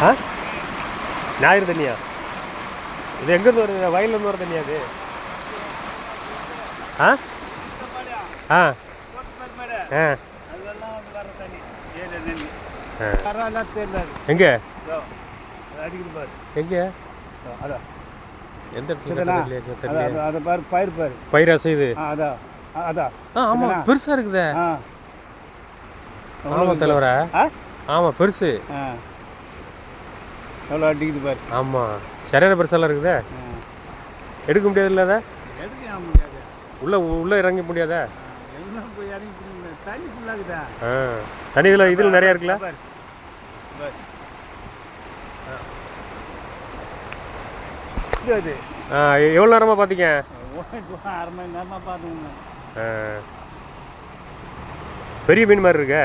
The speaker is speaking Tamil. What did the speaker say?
ஆ? ஞாயிறு தண்ணியா? இது எங்கேருந்து வருது? வயல்லேருந்து வர தண்ணியா அது ஆ? ஆ. ஆ. எங்கே? எங்கே? அதான் எந்த இடத்துல அதை பாரு பயிர் பாரு. பயிர் அசையுது அதான் அதான். ஆ ஆமாம் இதுதானா? பெருசாக இருக்குதே. ஆ. ஆமாம் தலைவரா. ஆ? ஆமாம் பெருசு. எவ்வளோ அடிக்குது பாரு. ஆமாம் சரியான பெருசாலாம் இருக்குதே. எடுக்க முடியாதுல்ல அதை? எடுக்க முடியாது? உள்ளே உள்ளே இறங்க முடியாதா? எல்லாம் போய் இறங்கி பிடிக்கல. தண்ணி ஃபுல்லாகுதா ஆ. தண்ணி இதில் இதில் நிறையா இருக்குல்ல? அது. ஆ எவ்வளோ நேரமாக பார்த்தீங்க அரை மணி நேரமாக பார்த்துங்க. பெரிய மீன் மாதிரி இருக்கே?